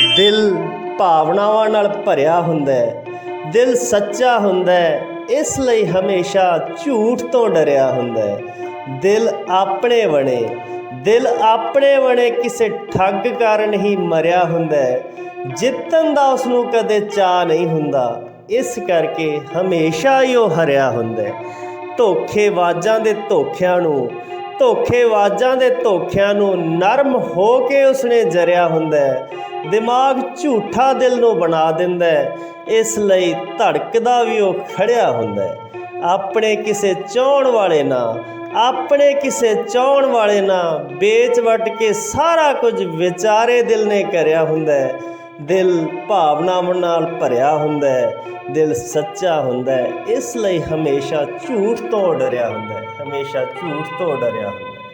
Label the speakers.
Speaker 1: ਦਿਲ ਭਾਵਨਾਵਾਂ ਨਾਲ ਭਰਿਆ ਹੁੰਦਾ ਹੈ, ਦਿਲ ਸੱਚਾ ਹੁੰਦਾ ਹੈ, ਇਸ ਲਈ ਹਮੇਸ਼ਾ ਝੂਠ ਤੋਂ ਡਰਿਆ ਹੁੰਦਾ ਹੈ। ਦਿਲ ਆਪਣੇ ਬਣੇ, ਦਿਲ ਆਪਣੇ ਬਣੇ ਕਿਸੇ ਠੱਗ ਕਾਰਨ ਹੀ ਮਰਿਆ ਹੁੰਦਾ ਹੈ, ਜਿੱਤਣ ਦਾ ਉਸ ਨੂੰ ਕਦੇ ਚਾਹ ਨਹੀਂ ਹੁੰਦਾ, ਇਸ ਕਰਕੇ ਹਮੇਸ਼ਾ ਹੀ ਉਹ ਹਰਿਆ ਹੁੰਦਾ ਹੈ। ਧੋਖੇਬਾਜ਼ਾਂ ਦੇ ਧੋਖਿਆਂ ਨੂੰ ਧੋਖੇਵਾਜ਼ਾਂ ਦੇ ਧੋਖਿਆਂ ਨੂੰ ਨਰਮ ਹੋ ਕੇ ਉਸਨੇ ਜਰਿਆ ਹੁੰਦਾ ਹੈ ਦਿਮਾਗ ਝੂਠਾ ਦਿਲ ਨੂੰ ਬਣਾ ਦਿੰਦਾ ਹੈ, ਇਸ ਲਈ ਧੜਕਦਾ ਵੀ ਉਹ ਖੜਿਆ ਹੁੰਦਾ ਹੈ। ਆਪਣੇ ਕਿਸੇ ਚਾਹਣ ਵਾਲੇ ਨਾਲ, ਆਪਣੇ ਕਿਸੇ ਚਾਹਣ ਵਾਲੇ ਨਾਲ ਵੇਚ ਵਟ ਕੇ ਸਾਰਾ ਕੁਝ ਵਿਚਾਰੇ ਦਿਲ ਨੇ ਕਰਿਆ ਹੁੰਦਾ ਹੈ। ਦਿਲ ਭਾਵਨਾਵਾਂ ਨਾਲ ਭਰਿਆ ਹੁੰਦਾ ਹੈ, ਦਿਲ ਸੱਚਾ ਹੁੰਦਾ ਹੈ, ਇਸ ਲਈ ਹਮੇਸ਼ਾ ਝੂਠ ਤੋਂ ਡਰਿਆ ਹੁੰਦਾ ਹੈ, ਹਮੇਸ਼ਾ ਝੂਠ ਤੋਂ ਡਰਿਆ ਹੁੰਦਾ ਹੈ।